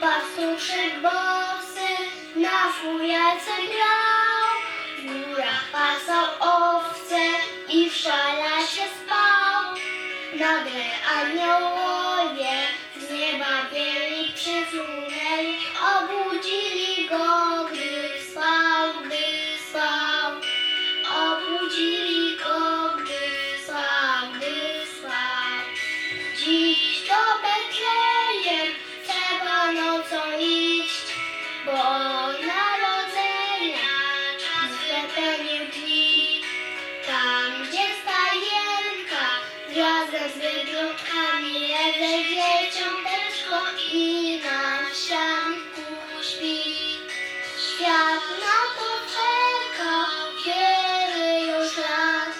pastuszek bosy na fujance grał. W górach pasał owce i w szalasie spał. Nagle aniołowie z nieba bieli przyfrunęli, i na sianku śpi. Świat na to czeka wiele już lat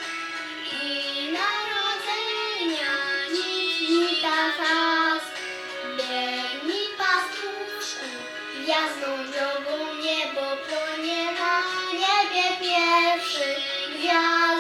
i narodzenia dziś wita was. Biegnij pastuszku, gwiazdą drogą niebo płonie na niebie pierwszy gwiazdy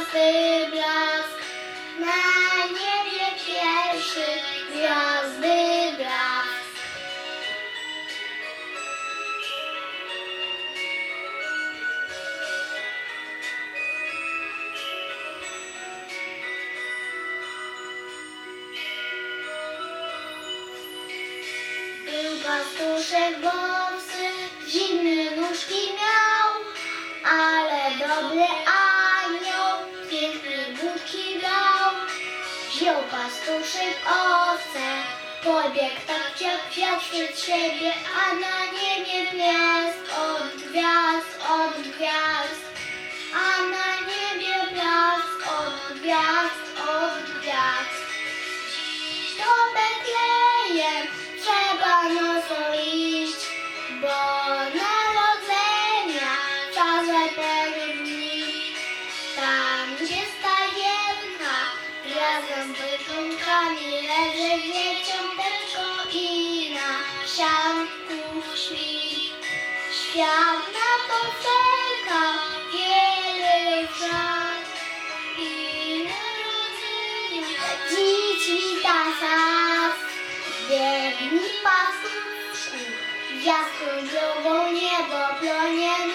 pastuszek bosy, zimne nóżki miał, ale dobry anioł piękne budki dał. Wziął pastuszek owce, pobiegł tak jak kwiat przed siebie, a na niebie blask Tam, gdzie stajenka razem z wytrąkami leży dzieciąteczko i na sianku śpi. Świat na to czeka wiele lat i narodzenia dziś wita nas. Biegnij pastuszku, gwiazdką drogą niebo płonie